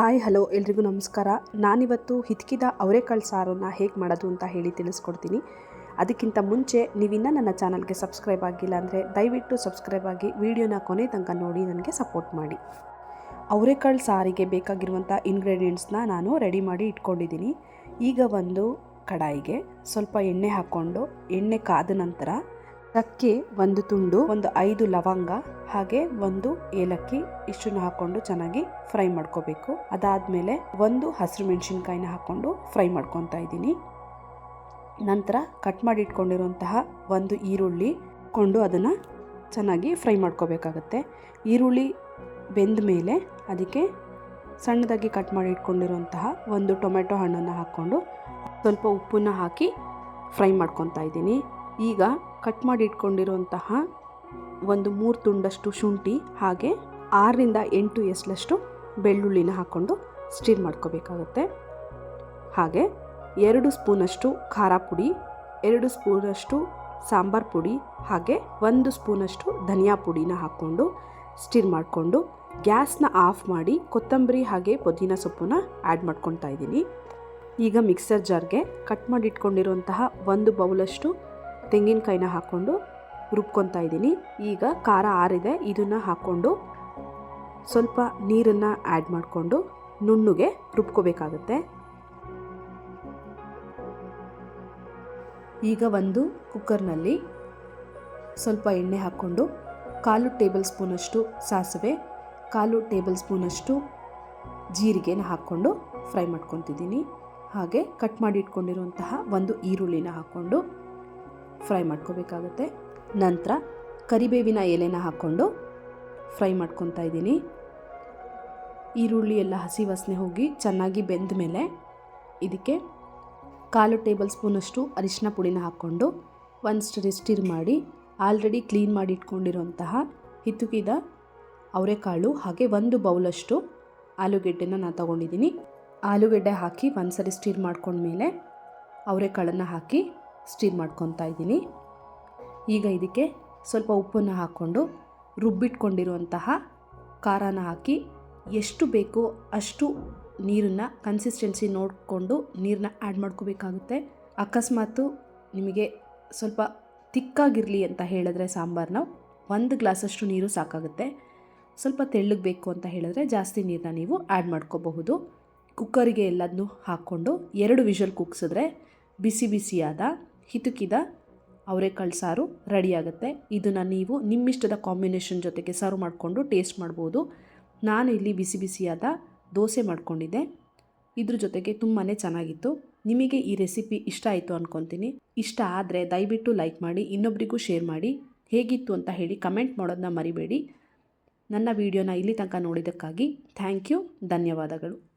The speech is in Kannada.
ಹಾಯ್, ಹಲೋ, ಎಲ್ರಿಗೂ ನಮಸ್ಕಾರ. ನಾನಿವತ್ತು ಹಿತ್ಕಿದ ಅವರೆಕಾಳು ಸಾರನ್ನು ಹೇಗೆ ಮಾಡೋದು ಅಂತ ಹೇಳಿ ತಿಳಿಸ್ಕೊಡ್ತೀನಿ. ಅದಕ್ಕಿಂತ ಮುಂಚೆ ನೀವಿನ್ನೂ ನನ್ನ ಚಾನಲ್ಗೆ ಸಬ್ಸ್ಕ್ರೈಬ್ ಆಗಿಲ್ಲ ಅಂದರೆ ದಯವಿಟ್ಟು ಸಬ್ಸ್ಕ್ರೈಬ್ ಆಗಿ ವಿಡಿಯೋನ ಕೊನೆ ತನಕ ನೋಡಿ ನನಗೆ ಸಪೋರ್ಟ್ ಮಾಡಿ. ಅವರೆಕಾಳು ಸಾರಿಗೆ ಬೇಕಾಗಿರುವಂಥ ಇಂಗ್ರೀಡಿಯೆಂಟ್ಸ್ನ ನಾನು ರೆಡಿ ಮಾಡಿ ಇಟ್ಕೊಂಡಿದ್ದೀನಿ. ಈಗ ಒಂದು ಕಡಾಯಿಗೆ ಸ್ವಲ್ಪ ಎಣ್ಣೆ ಹಾಕ್ಕೊಂಡು, ಎಣ್ಣೆ ಕಾದ ನಂತರ ಚಕ್ಕೆ ಒಂದು ತುಂಡು, ಒಂದು ಐದು ಲವಂಗ, ಹಾಗೆ ಒಂದು ಏಲಕ್ಕಿ ಇಷ್ಟನ್ನು ಹಾಕೊಂಡು ಚೆನ್ನಾಗಿ ಫ್ರೈ ಮಾಡ್ಕೋಬೇಕು. ಅದಾದಮೇಲೆ ಒಂದು ಹಸಿರು ಮೆಣಸಿನ್ಕಾಯಿನ ಹಾಕೊಂಡು ಫ್ರೈ ಮಾಡ್ಕೊತಾ ಇದ್ದೀನಿ. ನಂತರ ಕಟ್ ಮಾಡಿ ಇಟ್ಕೊಂಡಿರುವಂತಹ ಒಂದು ಈರುಳ್ಳಿ ಕೊಂಡು ಅದನ್ನು ಚೆನ್ನಾಗಿ ಫ್ರೈ ಮಾಡ್ಕೋಬೇಕಾಗತ್ತೆ. ಈರುಳ್ಳಿ ಬೆಂದ ಮೇಲೆ ಅದಕ್ಕೆ ಸಣ್ಣದಾಗಿ ಕಟ್ ಮಾಡಿ ಇಟ್ಕೊಂಡಿರುವಂತಹ ಒಂದು ಟೊಮೆಟೊ ಹಣ್ಣನ್ನು ಹಾಕ್ಕೊಂಡು ಸ್ವಲ್ಪ ಉಪ್ಪನ್ನು ಹಾಕಿ ಫ್ರೈ ಮಾಡ್ಕೊತಾ ಇದ್ದೀನಿ. ಈಗ ಕಟ್ ಮಾಡಿ ಇಟ್ಕೊಂಡಿರುವಂತಹ ಒಂದು ಮೂರು ತುಂಡಷ್ಟು ಶುಂಠಿ ಹಾಗೆ ಆರರಿಂದ ಎಂಟು ಎಸ್ಲಷ್ಟು ಬೆಳ್ಳುಳ್ಳಿನ ಹಾಕ್ಕೊಂಡು ಸ್ಟೀರ್ ಮಾಡ್ಕೋಬೇಕಾಗುತ್ತೆ. ಹಾಗೆ ಎರಡು ಸ್ಪೂನಷ್ಟು ಖಾರ ಪುಡಿ, ಎರಡು ಸ್ಪೂನಷ್ಟು ಸಾಂಬಾರ್ ಪುಡಿ, ಹಾಗೆ ಒಂದು ಸ್ಪೂನಷ್ಟು ಧನಿಯಾ ಪುಡಿನ ಹಾಕ್ಕೊಂಡು ಸ್ಟೀರ್ ಮಾಡಿಕೊಂಡು ಗ್ಯಾಸ್ನ ಆಫ್ ಮಾಡಿ ಕೊತ್ತಂಬರಿ ಹಾಗೆ ಪುದೀನ ಸೊಪ್ಪನ್ನ ಆ್ಯಡ್ ಮಾಡ್ಕೊತಾ ಇದ್ದೀನಿ. ಈಗ ಮಿಕ್ಸರ್ ಜಾರ್ಗೆ ಕಟ್ ಮಾಡಿ ಇಟ್ಕೊಂಡಿರುವಂತಹ ಒಂದು ಬೌಲಷ್ಟು ತೆಂಗಿನಕಾಯಿನ ಹಾಕ್ಕೊಂಡು ರುಬ್ಕೊತಾ ಇದ್ದೀನಿ. ಈಗ ಖಾರ ಆರಿದೆ, ಇದನ್ನು ಹಾಕ್ಕೊಂಡು ಸ್ವಲ್ಪ ನೀರನ್ನು ಆ್ಯಡ್ ಮಾಡಿಕೊಂಡು ನುಣ್ಣುಗೆ ರುಬ್ಕೋಬೇಕಾಗತ್ತೆ. ಈಗ ಒಂದು ಕುಕ್ಕರ್ನಲ್ಲಿ ಸ್ವಲ್ಪ ಎಣ್ಣೆ ಹಾಕ್ಕೊಂಡು ಕಾಲು ಟೇಬಲ್ ಸ್ಪೂನಷ್ಟು ಸಾಸಿವೆ, ಕಾಲು ಟೇಬಲ್ ಸ್ಪೂನಷ್ಟು ಜೀರಿಗೆನ ಹಾಕ್ಕೊಂಡು ಫ್ರೈ ಮಾಡ್ಕೊತಿದ್ದೀನಿ. ಹಾಗೆ ಕಟ್ ಮಾಡಿ ಇಟ್ಕೊಂಡಿರುವಂತಹ ಒಂದು ಈರುಳ್ಳಿನ ಹಾಕ್ಕೊಂಡು ಫ್ರೈ ಮಾಡ್ಕೋಬೇಕಾಗುತ್ತೆ. ನಂತರ ಕರಿಬೇವಿನ ಎಲೆನ ಹಾಕ್ಕೊಂಡು ಫ್ರೈ ಮಾಡ್ಕೊತಾ ಇದ್ದೀನಿ. ಈರುಳ್ಳಿ ಎಲ್ಲ ಹಸಿ ವಾಸನೆ ಹೋಗಿ ಚೆನ್ನಾಗಿ ಬೆಂದ ಮೇಲೆ ಇದಕ್ಕೆ ಕಾಲು ಟೇಬಲ್ ಸ್ಪೂನಷ್ಟು ಅರಿಶಿನ ಪುಡಿನ ಹಾಕ್ಕೊಂಡು ಒಂದು ಸ್ಟರಿ ಮಾಡಿ ಆಲ್ರೆಡಿ ಕ್ಲೀನ್ ಮಾಡಿ ಇಟ್ಕೊಂಡಿರುವಂತಹ ಹಿತುಕಿದ ಅವರೆಕಾಳು ಹಾಗೆ ಒಂದು ಬೌಲಷ್ಟು ಆಲೂಗೆಡ್ಡೆನ ನಾನು ತಗೊಂಡಿದ್ದೀನಿ. ಆಲೂಗೆಡ್ಡೆ ಹಾಕಿ ಒಂದು ಸರಿ ಸ್ಟೀರ್ ಮಾಡ್ಕೊಂಡ್ಮೇಲೆ ಅವರೆಕಾಳನ್ನು ಹಾಕಿ ಸ್ಟೀರ್ ಮಾಡ್ಕೊತಾ ಇದ್ದೀನಿ. ಈಗ ಇದಕ್ಕೆ ಸ್ವಲ್ಪ ಉಪ್ಪನ್ನು ಹಾಕ್ಕೊಂಡು ರುಬ್ಬಿಟ್ಕೊಂಡಿರುವಂತಹ ಖಾರನ ಹಾಕಿ ಎಷ್ಟು ಬೇಕೋ ಅಷ್ಟು ನೀರನ್ನು ಕನ್ಸಿಸ್ಟೆನ್ಸಿ ನೋಡಿಕೊಂಡು ನೀರನ್ನ ಆ್ಯಡ್ ಮಾಡ್ಕೋಬೇಕಾಗುತ್ತೆ. ಅಕಸ್ಮಾತು ನಿಮಗೆ ಸ್ವಲ್ಪ ತಿಕ್ಕಾಗಿರಲಿ ಅಂತ ಹೇಳಿದ್ರೆ ಸಾಂಬಾರನ್ನ ಒಂದು ಗ್ಲಾಸಷ್ಟು ನೀರು ಸಾಕಾಗುತ್ತೆ. ಸ್ವಲ್ಪ ತೆಳ್ಳಗೆ ಬೇಕು ಅಂತ ಹೇಳಿದ್ರೆ ಜಾಸ್ತಿ ನೀರನ್ನ ನೀವು ಆ್ಯಡ್ ಮಾಡ್ಕೋಬಹುದು. ಕುಕ್ಕರಿಗೆ ಎಲ್ಲದನ್ನೂ ಹಾಕ್ಕೊಂಡು ಎರಡು ವಿಷಲ್ ಕುಗ್ಸಿದ್ರೆ ಬಿಸಿ ಬಿಸಿಯಾದ ಹಿತುಕಿದ ಅವರೆಕಾಳು ಸಾರು ರೆಡಿಯಾಗುತ್ತೆ. ಇದನ್ನು ನೀವು ನಿಮ್ಮಿಷ್ಟದ ಕಾಂಬಿನೇಷನ್ ಜೊತೆಗೆ ಸರ್ವ್ ಮಾಡಿಕೊಂಡು ಟೇಸ್ಟ್ ಮಾಡ್ಬೋದು. ನಾನು ಇಲ್ಲಿ ಬಿಸಿ ಬಿಸಿಯಾದ ದೋಸೆ ಮಾಡಿಕೊಂಡಿದ್ದೆ. ಇದ್ರ ಜೊತೆಗೆ ತುಂಬಾ ಚೆನ್ನಾಗಿತ್ತು. ನಿಮಗೆ ಈ ರೆಸಿಪಿ ಇಷ್ಟ ಆಯಿತು ಅಂದ್ಕೊತೀನಿ ಇಷ್ಟ ಆದರೆ ದಯವಿಟ್ಟು ಲೈಕ್ ಮಾಡಿ ಇನ್ನೊಬ್ಬರಿಗೂ ಶೇರ್ ಮಾಡಿ. ಹೇಗಿತ್ತು ಅಂತ ಹೇಳಿ ಕಮೆಂಟ್ ಮಾಡೋದನ್ನ ಮರಿಬೇಡಿ. ನನ್ನ ವಿಡಿಯೋನ ಇಲ್ಲಿ ತನಕ ನೋಡಿದ್ದಕ್ಕಾಗಿ ಥ್ಯಾಂಕ್ ಯು ಧನ್ಯವಾದಗಳು.